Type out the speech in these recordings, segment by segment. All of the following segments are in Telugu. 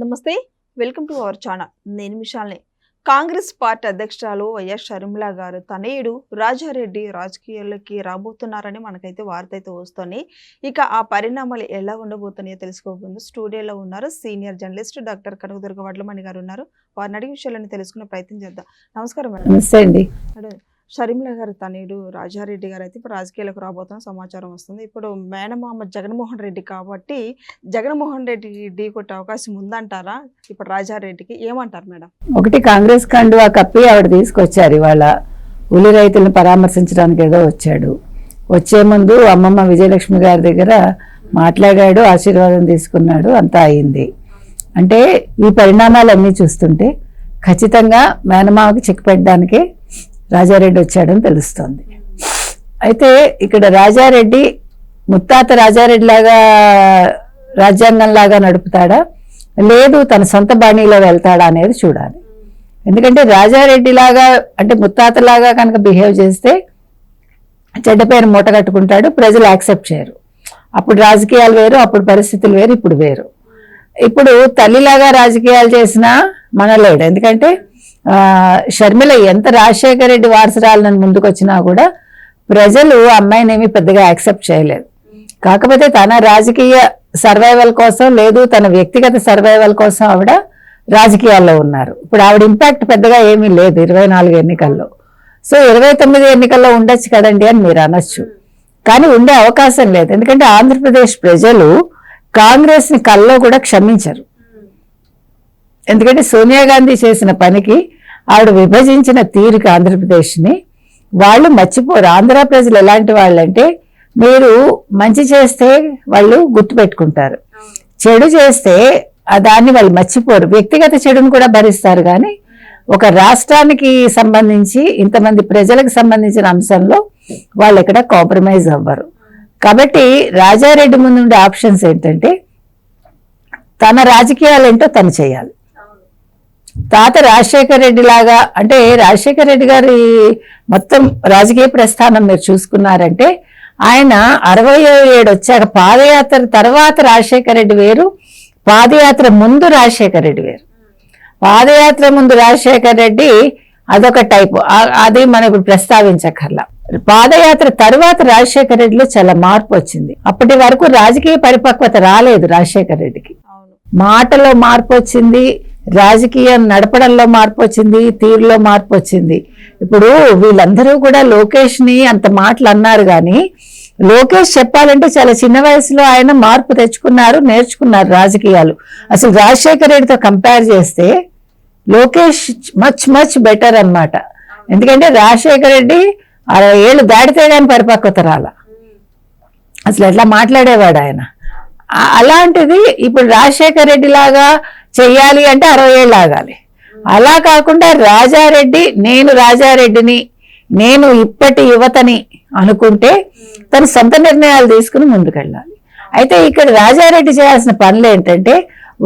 నమస్తే వెల్కమ్ టు అవర్ ఛానల్. నేను మిషాల్ని. కాంగ్రెస్ పార్టీ అధ్యక్షురాలు వైఎస్ షర్మిల గారు తనయుడు రాజారెడ్డి రాజకీయాల్లోకి రాబోతున్నారని మనకైతే వార్త అయితే వస్తుంది. ఇక ఆ పరిణామాలు ఎలా ఉండబోతున్నాయో తెలుసుకోబోతుంది స్టూడియోలో ఉన్నారు senior journalist doctor Kanakadurga Vadlamani గారు ఉన్నారు. వారిని అడిగి విషయాలను తెలుసుకునే ప్రయత్నం చేద్దాం. నమస్కారం మేడం. నమస్తే అండి. షర్మిల గారు తనయుడు రాజారెడ్డి గారు అయితే ఇప్పుడు రాజకీయాలకు రాబోతున్న సమాచారం వస్తుంది. ఇప్పుడు మేనమామ జగన్మోహన్ రెడ్డి కాబట్టి జగన్మోహన్ రెడ్డికి ఢీ కొట్టే అవకాశం ఉందంటారా? ఇప్పుడు రాజారెడ్డికి ఏమంటారు మేడం? ఒకటి కాంగ్రెస్ కండువా కప్పి ఆవిడ తీసుకొచ్చారు ఇవాళ. ఉలి రైతులను పరామర్శించడానికి ఏదో వచ్చాడు. వచ్చే ముందు అమ్మమ్మ విజయలక్ష్మి గారి దగ్గర మాట్లాడాడు ఆశీర్వాదం తీసుకున్నాడు అంతా అయింది. అంటే ఈ పరిణామాలన్నీ చూస్తుంటే ఖచ్చితంగా మేనమామకి చెక్ పెట్టడానికే రాజారెడ్డి వచ్చాడని తెలుస్తోంది. అయితే ఇక్కడ రాజారెడ్డి ముత్తాత రాజారెడ్డి లాగా రాజ్యాంగం లాగా నడుపుతాడా? లేదు తన సొంత బాణీలో వెళ్తాడా అనేది చూడాలి. ఎందుకంటే రాజారెడ్డి లాగా అంటే ముత్తాతలాగా కనుక బిహేవ్ చేస్తే చెడ్డ పేరు మూట కట్టుకుంటాడు ప్రజలు యాక్సెప్ట్ చేయరు. అప్పుడు రాజకీయాలు వేరు అప్పుడు పరిస్థితులు వేరు ఇప్పుడు వేరు. ఇప్పుడు తల్లిలాగా రాజకీయాలు చేసినా మనలేడు. ఎందుకంటే షర్మిల ఎంత రాజశేఖర రెడ్డి వారసురాలని ముందుకు వచ్చినా కూడా ప్రజలు అమ్మాయినేమి అమ్మాయిని ఏమీ పెద్దగా యాక్సెప్ట్ చేయలేదు. కాకపోతే తన రాజకీయ సర్వైవల్ కోసం లేదు తన వ్యక్తిగత సర్వైవల్ కోసం ఆవిడ రాజకీయాల్లో ఉన్నారు. ఇప్పుడు ఆవిడ ఇంపాక్ట్ పెద్దగా ఏమీ లేదు ఇరవై నాలుగు ఎన్నికల్లో. సో ఇరవై తొమ్మిది ఎన్నికల్లో ఉండొచ్చు కదండి అని మీరు అనొచ్చు. కానీ ఉండే అవకాశం లేదు. ఎందుకంటే ఆంధ్రప్రదేశ్ ప్రజలు కాంగ్రెస్ని కల్లో కూడా క్షమించరు. ఎందుకంటే సోనియా గాంధీ చేసిన పనికి ఆవిడ విభజించిన తీరిక ఆంధ్రప్రదేశ్ని వాళ్ళు మర్చిపోరు. ఆంధ్ర ప్రజలు ఎలాంటి వాళ్ళంటే మీరు మంచి చేస్తే వాళ్ళు గుర్తుపెట్టుకుంటారు చెడు చేస్తే దాన్ని వాళ్ళు మర్చిపోరు. వ్యక్తిగత చెడును కూడా భరిస్తారు కానీ ఒక రాష్ట్రానికి సంబంధించి ఇంతమంది ప్రజలకు సంబంధించిన అంశంలో వాళ్ళు ఎక్కడ కాంప్రమైజ్ అవ్వరు. కాబట్టి రాజారెడ్డి ముందు ఉండే ఆప్షన్స్ ఏంటంటే తన రాజకీయాలు ఏంటో తను చేయాలి. తాత రాజశేఖర రెడ్డి లాగా అంటే రాజశేఖర రెడ్డి గారి మొత్తం రాజకీయ ప్రస్థానం మీరు చూసుకున్నారంటే ఆయన అరవై ఏడు వచ్చాక పాదయాత్ర తర్వాత రాజశేఖర రెడ్డి వేరు పాదయాత్ర ముందు రాజశేఖర రెడ్డి వేరు. పాదయాత్ర ముందు రాజశేఖర రెడ్డి అదొక టైపు అది మనం ఇప్పుడు ప్రస్తావించక్కర్లా. పాదయాత్ర తర్వాత రాజశేఖర రెడ్డిలో చాలా మార్పు వచ్చింది. అప్పటి వరకు రాజకీయ పరిపక్వత రాలేదు రాజశేఖర రెడ్డికి. మాటలో మార్పు వచ్చింది రాజకీయం నడపడంలో మార్పు వచ్చింది తీరులో మార్పు వచ్చింది. ఇప్పుడు వీళ్ళందరూ కూడా లోకేష్ని అంత మాటలు అన్నారు కానీ లోకేష్ చెప్పాలంటే చాలా చిన్న వయసులో ఆయన మార్పు తెచ్చుకున్నారు నేర్చుకున్నారు రాజకీయాలు. అసలు రాజశేఖర రెడ్డితో కంపేర్ చేస్తే లోకేష్ మచ్ మచ్ బెటర్ అన్నమాట. ఎందుకంటే రాజశేఖర రెడ్డి అరవై ఏళ్ళు దాటితే కానీ పరిపక్వత రాల అసలు ఎట్లా మాట్లాడేవాడు ఆయన? అలాంటిది ఇప్పుడు రాజశేఖర రెడ్డి లాగా చెయ్యాలి అంటే అరవై ఏళ్ళు ఆగాలి. అలా కాకుండా రాజారెడ్డి నేను రాజారెడ్డిని నేను ఇప్పటి యువతని అనుకుంటే తను సొంత నిర్ణయాలు తీసుకుని ముందుకెళ్ళాలి. అయితే ఇక్కడ రాజారెడ్డి చేయాల్సిన పనులు ఏంటంటే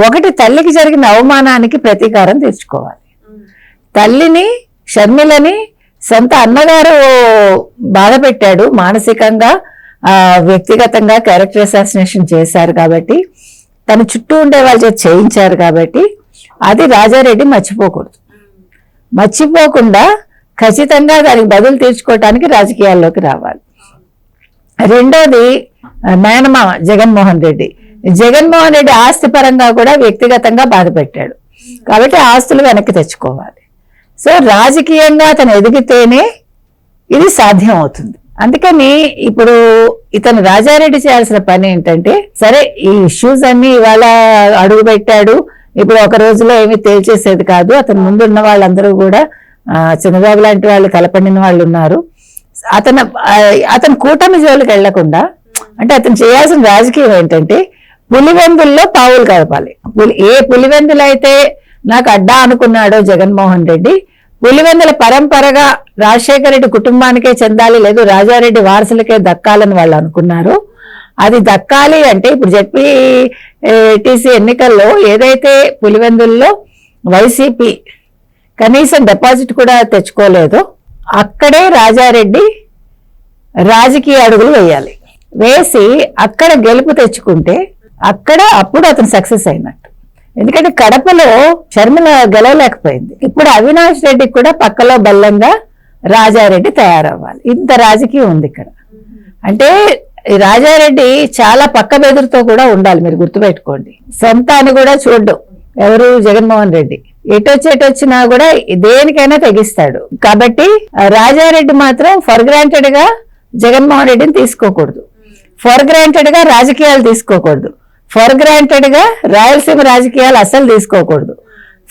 ఒకటి తల్లికి జరిగిన అవమానానికి ప్రతీకారం తీర్చుకోవాలి. తల్లిని షర్మిలని సొంత అన్నగారు బాధ పెట్టాడు. మానసికంగా వ్యక్తిగతంగా క్యారెక్టర్ అసాసినేషన్ చేశారు కాబట్టి తన చుట్టూ ఉండే వాళ్ళ చేత చేయించారు కాబట్టి అది రాజారెడ్డి మర్చిపోకూడదు. మర్చిపోకుండా ఖచ్చితంగా దానికి బదులు తీర్చుకోవటానికి రాజకీయాల్లోకి రావాలి. రెండోది ఆ, మేనమామ జగన్మోహన్ రెడ్డి. జగన్మోహన్ రెడ్డి ఆస్తి పరంగా కూడా వ్యక్తిగతంగా బాధ పెట్టాడు. కాబట్టి ఆస్తులు వెనక్కి తెచ్చుకోవాలి. సో రాజకీయంగా అతను ఎదిగితేనే ఇది సాధ్యం అవుతుంది. అందుకని ఇప్పుడు ఇతను రాజారెడ్డి చేయాల్సిన పని ఏంటంటే సరే ఈ ఇష్యూస్ అన్ని ఇవాళ అడుగు పెట్టాడు ఇప్పుడు ఒక రోజులో ఏమీ తేల్చేసేది కాదు. అతను ముందున్న వాళ్ళందరూ కూడా ఆ, చంద్రబాబు లాంటి వాళ్ళు కలపండిన వాళ్ళు ఉన్నారు. అతను అతను కూటమి జోలికి వెళ్ళకుండా అంటే అతను చేయాల్సిన రాజకీయం ఏంటంటే పులివెందుల్లో పావులు కలపాలి. పులి ఏ పులివెందులు అయితే నాకు అడ్డా అనుకున్నాడో జగన్మోహన్ రెడ్డి పులివెందుల పరంపరగా రాజశేఖర రెడ్డి కుటుంబానికే చెందాలి లేదు రాజారెడ్డి వారసులకే దక్కాలని వాళ్ళు అనుకున్నారు. అది దక్కాలి అంటే ఇప్పుడు చెప్పి టీసీ ఎన్నికల్లో ఏదైతే పులివెందుల్లో వైసీపీ కనీసం డిపాజిట్ కూడా తెచ్చుకోలేదు అక్కడే రాజారెడ్డి రాజకీయ అడుగులు వేయాలి. వేసి అక్కడ గెలుపు తెచ్చుకుంటే అక్కడ అప్పుడు అతను సక్సెస్ అయినట్టు. ఎందుకంటే కడపలో షర్మిల గెలవలేకపోయింది. ఇప్పుడు అవినాష్ రెడ్డి కూడా పక్కలో బల్లంగా రాజారెడ్డి తయారవ్వాలి. ఇంత రాజకీయం ఉంది ఇక్కడ. అంటే రాజారెడ్డి చాలా పక్క బెదురుతో కూడా ఉండాలి. మీరు గుర్తుపెట్టుకోండి. అని కూడా చూడ్డు. ఎవరు? జగన్మోహన్ రెడ్డి. ఎటొచ్చేటొచ్చినా కూడా దేనికైనా తెగిస్తాడు. కాబట్టి రాజారెడ్డి మాత్రం ఫర్ గ్రాంటెడ్గా జగన్మోహన్ రెడ్డిని తీసుకోకూడదు. ఫర్ గ్రాంటెడ్గా రాజకీయాలు తీసుకోకూడదు. ఫర్ గ్రాంటెడ్గా రాయలసీమ రాజకీయాలు అస్సలు తీసుకోకూడదు.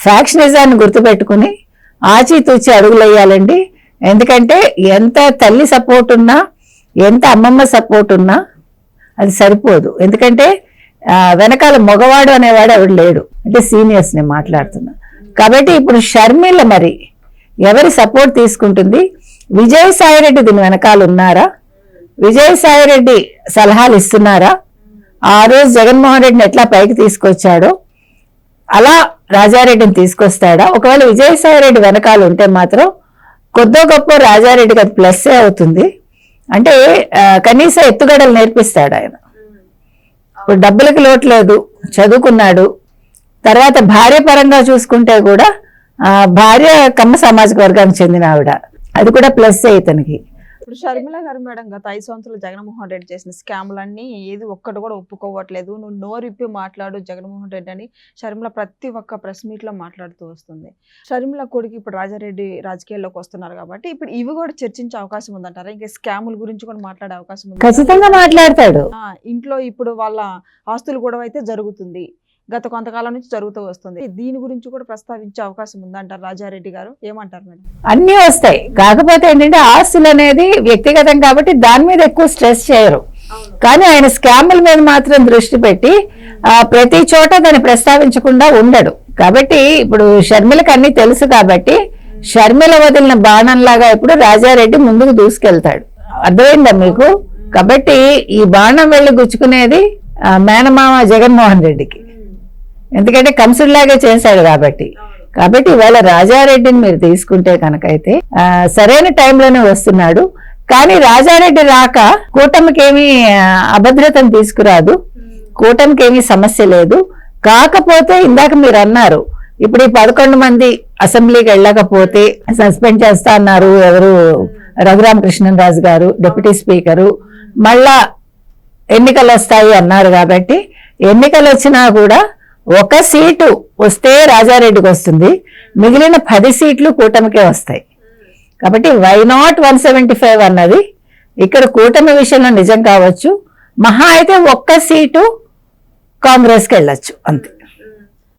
ఫ్యాక్షనిజాన్ని గుర్తుపెట్టుకుని ఆచితూచి అడుగులు వేయాలండి ఎందుకంటే ఎంత తల్లి సపోర్ట్ ఉన్నా ఎంత అమ్మమ్మ సపోర్ట్ ఉన్నా అది సరిపోదు. ఎందుకంటే వెనకాల మగవాడు అనేవాడు ఎవడు లేడు. అంటే సీనియర్స్ నేను మాట్లాడుతున్నా. కాబట్టి ఇప్పుడు షర్మిల మరి ఎవరి సపోర్ట్ తీసుకుంటుంది? విజయసాయిరెడ్డి దీని వెనకాల ఉన్నారా? విజయసాయిరెడ్డి సలహాలు ఇస్తున్నారా? ఆ రోజు జగన్మోహన్ రెడ్డిని ఎట్లా పైకి తీసుకొచ్చాడో అలా రాజారెడ్డిని తీసుకొస్తాడా? ఒకవేళ విజయసాయిరెడ్డి వెనకాల ఉంటే మాత్రం కొద్దో గొప్ప రాజారెడ్డికి అది ప్లస్సే అవుతుంది. అంటే కనీసం కనీస ఎత్తుగడలు నేర్పిస్తాడు ఆయన. ఇప్పుడు డబ్బులకి లోటు లేదు చదువుకున్నాడు. తర్వాత భార్య పరంగా చూసుకుంటే కూడా భార్య కమ్మ సామాజిక వర్గానికి చెందిన ఆవిడ. అది కూడా ప్లస్ ఇతనికి. ఇప్పుడు షర్మిల గారు మేడం గత ఐదు సంవత్సరాలు జగన్మోహన్ రెడ్డి చేసిన స్కామ్లన్నీ ఏది ఒక్కటి కూడా ఒప్పుకోవట్లేదు. నువ్వు నోరిప్పి మాట్లాడు జగన్మోహన్ రెడ్డి అని షర్మిల ప్రతి ఒక్క ప్రెస్ మీట్లో మాట్లాడుతూ వస్తుంది. షర్మిల కొడుకు ఇప్పుడు రాజారెడ్డి రాజకీయాల్లోకి వస్తున్నారు కాబట్టి ఇప్పుడు ఇవి కూడా చర్చించే అవకాశం ఉందంటారా? ఇంకా స్కాముల గురించి కూడా మాట్లాడే అవకాశం ఉంది? ఖచ్చితంగా మాట్లాడతాడు. ఇంట్లో ఇప్పుడు వాళ్ళ ఆస్తులు గొడవ అయితే జరుగుతుంది. గత కొంతకాలం నుంచి జరుగుతూ వస్తుంది. దీని గురించి కూడా ప్రస్తావించే అవకాశం ఉందంటారు రాజారెడ్డి గారు. ఏమంటారు మేడం? అన్నీ వస్తాయి. కాకపోతే ఏంటంటే ఆస్తులు అనేది వ్యక్తిగతం కాబట్టి దాని మీద ఎక్కువ స్ట్రెస్ చేయరు. కానీ ఆయన స్కాముల మీద మాత్రం దృష్టి పెట్టి ప్రతి చోట దాన్ని ప్రస్తావించకుండా ఉండడు. కాబట్టి ఇప్పుడు షర్మిలకు అన్ని తెలుసు కాబట్టి షర్మిల వదిలిన బాణంలాగా ఇప్పుడు రాజారెడ్డి ముందుకు దూసుకెళ్తాడు. అర్థమైందా మీకు? కాబట్టి ఈ బాణం వెళ్ళి గుచ్చుకునేది మేనమామ జగన్మోహన్ రెడ్డికి. ఎందుకంటే కంసుడిలాగే చేశాడు కాబట్టి. కాబట్టి ఇవాళ రాజారెడ్డిని మీరు తీసుకుంటే కనుకైతే సరైన టైంలోనే వస్తున్నాడు. కానీ రాజారెడ్డి రాక కూటమికి ఏమీ ఆ, అభద్రతను తీసుకురాదు. కూటమికి ఏమీ సమస్య లేదు. కాకపోతే ఇందాక మీరు అన్నారు ఇప్పుడు ఈ పదకొండు మంది అసెంబ్లీకి వెళ్ళకపోతే సస్పెండ్ చేస్తా అన్నారు ఎవరు? రఘురామకృష్ణరాజు గారు డిప్యూటీ స్పీకరు. మళ్ళా ఎన్నికలు వస్తాయి అన్నారు కాబట్టి ఎన్నికలు వచ్చినా కూడా ఒక సీటు వస్తే రాజారెడ్డికి వస్తుంది. మిగిలిన పది సీట్లు కూటమికే వస్తాయి. కాబట్టి why not one seventy five అన్నది ఇక్కడ కూటమి విషయంలో నిజం కావచ్చు. మహా అయితే ఒక్క సీటు కాంగ్రెస్కి వెళ్ళొచ్చు అంతే.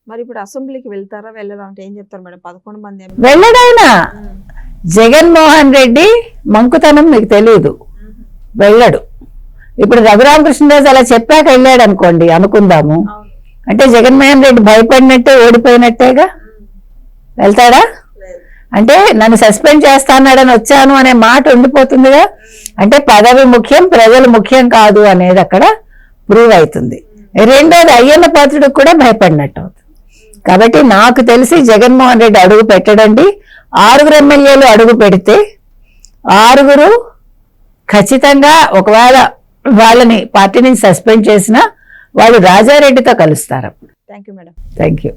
మరి ఇప్పుడు అసెంబ్లీకి వెళ్తారా వెళ్ళరా అంటే ఏం చెప్తారు మేడం? పదకొండు మంది వెళ్ళడైనా జగన్మోహన్ రెడ్డి మంకుతనం మీకు తెలియదు వెళ్ళడు. ఇప్పుడు రఘురామకృష్ణరాజు అలా చెప్పాక వెళ్ళాడు అనుకోండి అనుకుందాము అంటే జగన్మోహన్ రెడ్డి భయపడినట్టే ఓడిపోయినట్టేగా? వెళ్తాడా? అంటే నన్ను సస్పెండ్ చేస్తానని వచ్చాను అనే మాట ఉండిపోతుందిగా? అంటే పదవి ముఖ్యం ప్రజలు ముఖ్యం కాదు అనేది అక్కడ ప్రూవ్ అవుతుంది. రెండోది అయ్యన్న పాత్రుడికి కూడా భయపడినట్టు అవుతుంది. కాబట్టి నాకు తెలిసి జగన్మోహన్ రెడ్డి అడుగు పెట్టడండి. ఆరుగురు ఎమ్మెల్యేలు అడుగు పెడితే ఆరుగురు ఖచ్చితంగా ఒకవేళ వాళ్ళని పార్టీ నుంచి సస్పెండ్ చేసినా వాళ్ళు రాజారెడ్డితో కలుస్తారు. Thank you madam thank you